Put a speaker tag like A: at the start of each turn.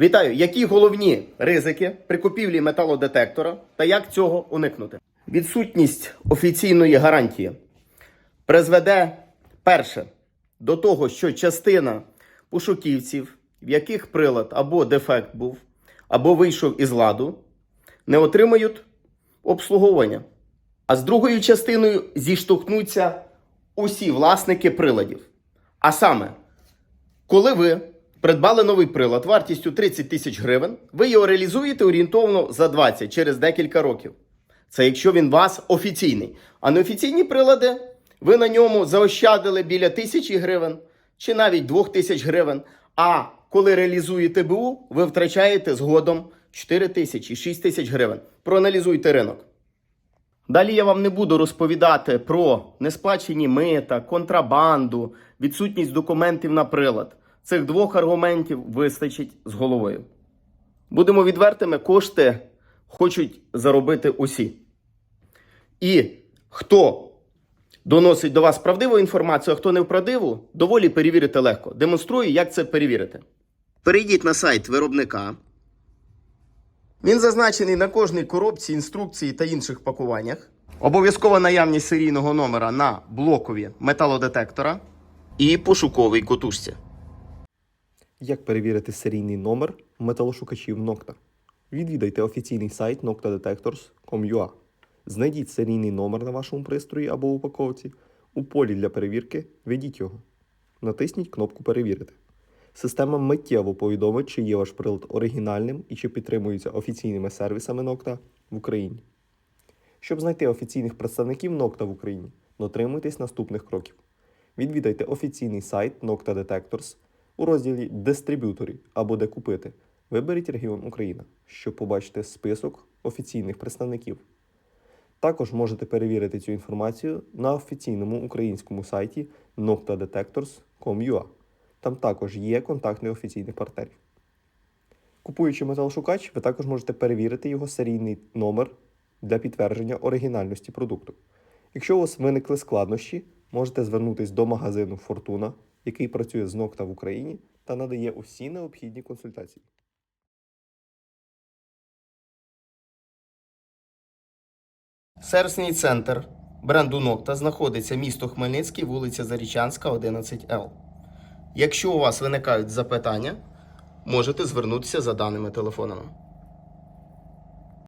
A: Вітаю! Які головні ризики при купівлі металодетектора та як цього уникнути? Відсутність офіційної гарантії призведе перше до того, що частина пошуківців, в яких прилад або дефект був, або вийшов із ладу, не отримають обслуговування. А з другою частиною зіштовхнуться усі власники приладів. А саме, коли ви придбали новий прилад вартістю 30 тисяч гривень, ви його реалізуєте орієнтовно за 20 через декілька років. Це якщо він у вас офіційний. А неофіційні прилади, ви на ньому заощадили біля тисячі гривень чи навіть двох тисяч гривень. А коли реалізуєте БУ, ви втрачаєте згодом 4 тисячі, 6 тисяч гривень. Проаналізуйте ринок. Далі я вам не буду розповідати про несплачені мита, контрабанду, відсутність документів на прилад. Цих двох аргументів вистачить з головою. Будемо відвертими, кошти хочуть заробити усі. І хто доносить до вас правдиву інформацію, а хто не правдиву, доволі перевірити легко. Демонструю, як це перевірити. Перейдіть на сайт виробника. Він зазначений на кожній коробці, інструкції та інших пакуваннях. Обов'язкова наявність серійного номера на блокові металодетектора і пошуковій котушці.
B: Як перевірити серійний номер металошукачів Nocta? Відвідайте офіційний сайт noctadetectors.com.ua. Знайдіть серійний номер на вашому пристрої або упаковці. У полі для перевірки введіть його. Натисніть кнопку Перевірити. Система миттєво повідомить, чи є ваш прилад оригінальним і чи підтримується офіційними сервісами Nocta в Україні. Щоб знайти офіційних представників Nocta в Україні, дотримуйтесь наступних кроків. Відвідайте офіційний сайт Nocta у розділі Дистриб'юторі або Де купити. Виберіть регіон Україна, щоб побачити список офіційних представників. Також можете перевірити цю інформацію на офіційному українському сайті noctadetectors.com.ua. Там також є контакти офіційних партнерів. Купуючи металошукач, ви також можете перевірити його серійний номер для підтвердження оригінальності продукту. Якщо у вас виникли складнощі, можете звернутися до магазину Фортуна, який працює з Нокта в Україні та надає усі необхідні консультації.
A: Сервісний центр бренду Нокта знаходиться місто Хмельницький, вулиця Зарічанська, 11Л. Якщо у вас виникають запитання, можете звернутися за даними телефонами.